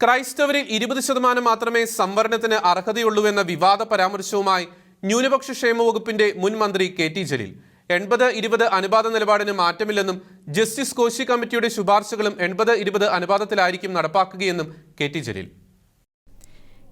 ക്രൈസ്തവരിൽ ഇരുപത് ശതമാനം മാത്രമേ സംവരണത്തിന് അർഹതയുള്ളൂവെന്ന വിവാദ പരാമർശവുമായി ന്യൂനപക്ഷ ക്ഷേമ വകുപ്പിന്റെ മുൻ മന്ത്രി കെ ടി ജലീൽ. എൺപത് ഇരുപത് അനുപാത നിലപാടിന് മാറ്റമില്ലെന്നും ജസ്റ്റിസ് കോശി കമ്മിറ്റിയുടെ ശുപാർശകളും എൺപത് ഇരുപത് അനുപാതത്തിലായിരിക്കും നടപ്പാക്കുകയെന്നും കെ ടി ജലീൽ.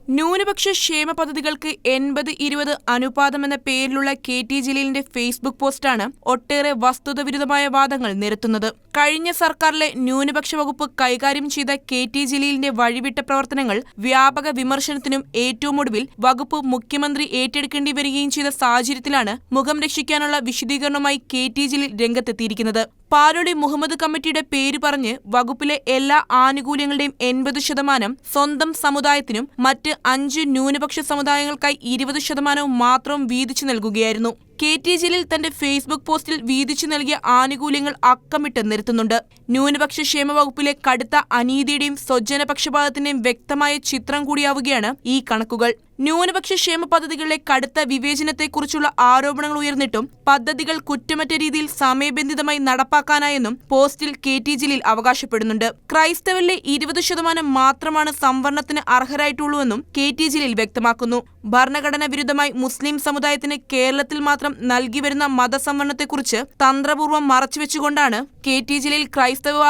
ന്യൂനപക്ഷ ക്ഷേമ പദ്ധതികൾക്ക് എൺപത് ഇരുപത് അനുപാതം എന്ന പേരിലുള്ള കെ ടി ജലീലിന്റെ ഫേസ്ബുക്ക് പോസ്റ്റാണ് ഒട്ടേറെ വസ്തുതവിരുദ്ധമായ വാദങ്ങൾ നിരത്തുന്നത്. കഴിഞ്ഞ സർക്കാരിലെ ന്യൂനപക്ഷ വകുപ്പ് കൈകാര്യം ചെയ്ത കെ ടി ജലീലിന്റെ വഴിവിട്ട പ്രവർത്തനങ്ങൾ വ്യാപക വിമർശനത്തിനും ഏറ്റവും ഒടുവിൽ വകുപ്പ് മുഖ്യമന്ത്രി ഏറ്റെടുക്കേണ്ടി വരികയും ചെയ്ത സാഹചര്യത്തിലാണ് മുഖം രക്ഷിക്കാനുള്ള വിശദീകരണവുമായി കെ ടി ജലീൽ രംഗത്തെത്തിയിരിക്കുന്നത്. പാലോളി മുഹമ്മദ് കമ്മിറ്റിയുടെ പേര് പറഞ്ഞ് വകുപ്പിലെ എല്ലാ ആനുകൂല്യങ്ങളുടെയും എൺപത് ശതമാനം സ്വന്തം സമുദായത്തിനും മറ്റ് അഞ്ച് ന്യൂനപക്ഷ സമുദായങ്ങൾക്കായി ഇരുപത് ശതമാനവും മാത്രം വീതിച്ചു നൽകുകയായിരുന്നു കെ ടി ജലീൽ തന്റെ ഫേസ്ബുക്ക് പോസ്റ്റിൽ വീതിച്ചു നൽകിയ ആനുകൂല്യങ്ങൾ അക്കമിട്ട് നിരത്തുന്നുണ്ട്. ന്യൂനപക്ഷ ക്ഷേമ വകുപ്പിലെ കടുത്ത അനീതിയുടെയും സ്വജനപക്ഷപാതത്തിന്റെയും വ്യക്തമായ ചിത്രം കൂടിയാവുകയാണ് ഈ കണക്കുകൾ. ന്യൂനപക്ഷ ക്ഷേമ പദ്ധതികളിലെ കടുത്ത വിവേചനത്തെക്കുറിച്ചുള്ള ആരോപണങ്ങൾ ഉയർന്നിട്ടും പദ്ധതികൾ കുറ്റമറ്റ രീതിയിൽ സമയബന്ധിതമായി നടപ്പാക്കാനായെന്നും പോസ്റ്റിൽ കെ ടി ജലീൽ അവകാശപ്പെടുന്നുണ്ട്. ക്രൈസ്തവരിലെ ഇരുപത് ശതമാനം മാത്രമാണ് സംവരണത്തിന് അർഹരായിട്ടുള്ളൂവെന്നും കെ ടി ജലീൽ വ്യക്തമാക്കുന്നു. ഭരണഘടന വിരുദ്ധമായി മുസ്ലിം സമുദായത്തിന് കേരളത്തിൽ മാത്രം നൽകി വരുന്ന മതസംവരണത്തെക്കുറിച്ച് തന്ത്രപൂർവം മറച്ചുവെച്ചുകൊണ്ടാണ് കെ ടി ജലീൽ ക്രൈസ്തവ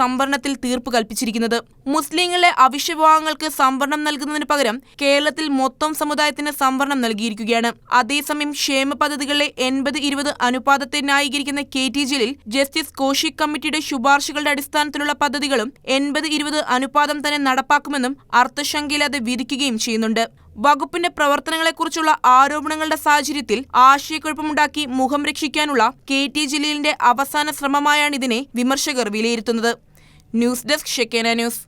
സംവരണത്തിൽ തീർപ്പ് കൽപ്പിച്ചിരിക്കുന്നത്. മുസ്ലിങ്ങളിലെ അവിശ്വവിഭാഗങ്ങൾക്ക് സംവരണം നൽകുന്നതിന് പകരം കേരളത്തിൽ മൊത്തം സമുദായത്തിന് സംവരണം നൽകിയിരിക്കുകയാണ്. അതേസമയം ക്ഷേമ പദ്ധതികളിലെ എൺപത് ഇരുപത് അനുപാതത്തെ ന്യായീകരിക്കുന്ന K T Jaleel justice Koshy കമ്മിറ്റിയുടെ ശുപാർശകളുടെ അടിസ്ഥാനത്തിലുള്ള പദ്ധതികളും എൺപത് ഇരുപത് അനുപാതം തന്നെ നടപ്പാക്കുമെന്നും അർത്ഥശങ്കയില്ലാതെ വിധിക്കുകയും ചെയ്യുന്നുണ്ട്. വകുപ്പിന്റെ പ്രവർത്തനങ്ങളെക്കുറിച്ചുള്ള ആരോപണങ്ങളുടെ സാഹചര്യത്തിൽ ആശയക്കുഴപ്പമുണ്ടാക്കി മുഖം രക്ഷിക്കാനുള്ള കെ ടി ജലീലിന്റെ അവസാന ശ്രമമായാണിതിനെ വിമർശകർ വിലയിരുത്തുന്നത്. News desk Shekinah news.